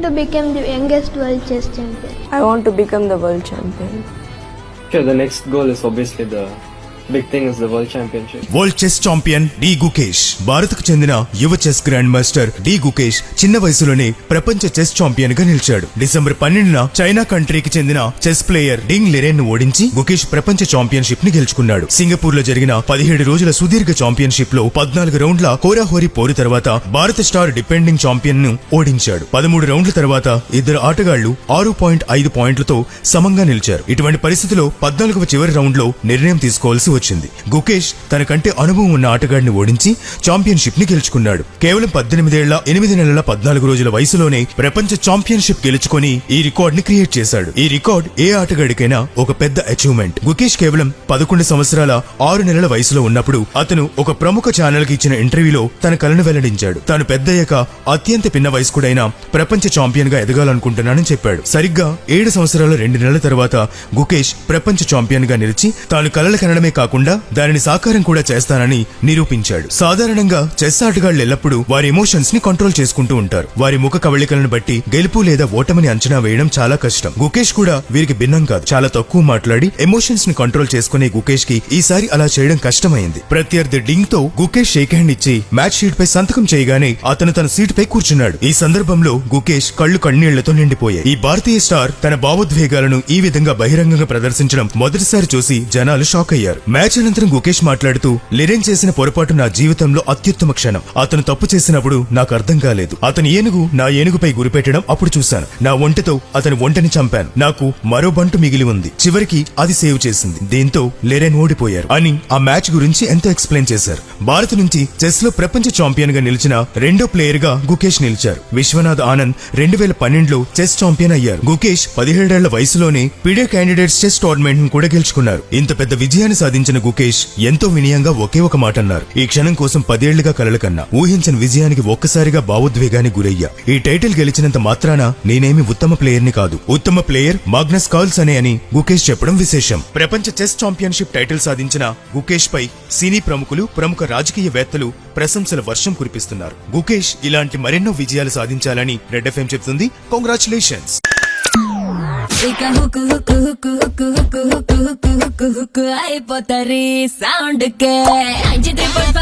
want to become the youngest world chess champion. I want to become the world champion. Sure, the next goal is obviously the big thing is the world championship world chess champion D Gukesh భారత్కు చెందిన యువ chess grandmaster D Gukesh చిన్న వయసులోనే ప్రపంచ chess ఛాంపియన్గా నిలిచాడు. December పన్నెండున China కంట్రీకి చెందిన చెస్ ప్లేయర్ డింగ్ లిరెన్ను ఓడించి గుకేష్ ప్రపంచ ఛాంపియన్షిప్ని గెలుచుకున్నాడు. సింగపూర్లో జరిగిన పదిహేడు రోజుల సుదీర్ఘ ఛాంపియన్షిప్లో పద్నాలుగు రౌండ్ల హోరాహోరీ పోరు తర్వాత భారత స్టార్ డిపెండింగ్ ఛాంపియన్ను ఓడించాడు. పదమూడు రౌండ్ల తర్వాత ఇద్దరు ఆటగాళ్ళు ఆరు పాయింట్ ఐదు పాయింట్లతో సమంగా నిలిచారు. ఇటువంటి పరిస్థితిలో పద్నాలుగవ చివరి రౌండ్లో నిర్ణయం తీసుకోవాల్సి వచ్చింది. గుకేష్ తనకంటే అనుభవం ఉన్న ఆటగాడిని ఓడించి ఛాంపియన్షిప్ని గెలుచుకున్నాడు. కేవలం పద్దెనిమిదేళ్ళ ఎనిమిది నెలల పద్నాలుగు రోజుల వయసులోనే ప్రపంచ ఛాంపియన్షిప్ గెలుచుకొని ఈ రికార్డ్ని క్రియేట్ చేశాడు. ఈ రికార్డ్ ఏ ఆటగాడికైనా ఒక పెద్ద అచీవ్మెంట్ గుకేష్ కేవలం పదకొండు సంవత్సరాల ఆరు నెలల వయసులో ఉన్నప్పుడు అతను ఒక ప్రముఖ ఛానల్కి ఇచ్చిన ఇంటర్వ్యూలో తన కలను వెల్లడించాడు. తాను పెద్దయ్యాక అత్యంత పిన్న వయస్కుడైన ప్రపంచ ఛాంపియన్గా ఎదగాలనుకుంటున్నానని చెప్పాడు. సరిగ్గా ఏడు సంవత్సరాల రెండు నెలల తర్వాత గుకేష్ ప్రపంచ ఛాంపియన్గా నిలిచి తాను కలలు కనడమే కాకుండా దానిని సాకారం కూడా చేస్తానని నిరూపించాడు. సాధారణంగా చెస్ ఆటగాళ్ళు ఎల్లప్పుడూ వారి ఎమోషన్స్ని కంట్రోల్ చేసుకుంటూ ఉంటారు. వారి ముఖ కవళికలను బట్టి గెలుపు లేదా ఓటమిని అంచనా వేయడం చాలా కష్టం. గుకేష్ కూడా వీరికి భిన్నం కాదు. చాలా తక్కువ మాట్లాడి ఎమోషన్స్ని కంట్రోల్ చేసుకునే గుకేష్కి ఈసారి అలా చేయడం కష్టమైంది. ప్రత్యర్థి డింగ్తో గుకేష్ షేక్ హ్యాండ్ ఇచ్చి మ్యాచ్ షీట్ పై సంతకం చేయగానే అతను తన సీట్ పై కూర్చున్నాడు. ఈ సందర్భంలో గుకేష్ కళ్ళు కన్నీళ్ళతో నిండిపోయాయి. ఈ భారతీయ స్టార్ తన భావోద్వేగాలను ఈ విధంగా బహిరంగంగా ప్రదర్శించడం మొదటిసారి చూసి జనాలు షాక్ అయ్యారు. మ్యాచ్ అనంతరం గుకేష్ మాట్లాడుతూ లిరెన్ చేసిన పొరపాటు నా జీవితంలో అత్యుత్తమ క్షణం. అతను తప్పు చేసినప్పుడు నాకు అర్థం కాలేదు. అతని ఏనుగు నా ఏనుగుపై గురిపెట్టడం అప్పుడు చూశాను. నా ఒంటితో అతని ఒంటని చంపాను. నాకు మరో బంటు మిగిలి ఉంది. చివరికి అది సేవ్ చేసింది. దీంతో లెరెన్ ఓడిపోయారు. అని ఆ మ్యాచ్ గురించి ఎంతో ఎక్స్ప్లెయిన్ చేశారు. భారత్ నుంచి చెస్లో ప్రపంచ ఛాంపియన్గా నిలిచిన రెండో ప్లేయర్గా గుకేష్ నిలిచారు. విశ్వనాథ్ ఆనంద్ రెండు వేల పన్నెండులో చెస్ ఛాంపియన్ అయ్యారు. గుకేష్ పదిహేడేళ్ళ వయసులోనే పీడే క్యాండిడేట్స్ చెస్ టోర్నమెంట్ను కూడా గెలుచుకున్నారు. ఇంత పెద్ద విజయాన్ని సాధించిన గుకేష్ ఎంతో వినయంగా ఒకే ఒక మాట అన్నారు ఈ క్షణం కోసం పదేళ్ళుగా కలలకన్నా ఊహించిన విజయానికి ఒక్కసారిగా భావోద్వేగానికి గురయ్యా. ఈ టైటిల్ గెలిచినంత మాత్రాన నేనేమి ఉత్తమ ప్లేయర్ని కాదు. ఉత్తమ ప్లేయర్ మాగ్నస్ కాల్స్ అనే అని గుకేష్ చెప్పడం విశేషం. ప్రపంచ చెస్ ఛాంపియన్షిప్ టైటిల్ సాధించిన గుకేష్ పై సినీ ప్రముఖులు ప్రముఖ రాజకీయవేత్తలు ప్రశంసల వర్షం కురిపిస్తున్నారు. గుకేష్ ఇలాంటి మరెన్నో విజయాలు సాధించాలని రెడ్ ఎఫ్ఎం చెప్తుంది కంగ్రాచులేషన్స్ ఇక హుక్కు హుక్కు హుక్కు హుక్కు హుక్కు హుక్కు హుక్కు హుక్కు హుక్కు అయిపోతారు sound K IG triple five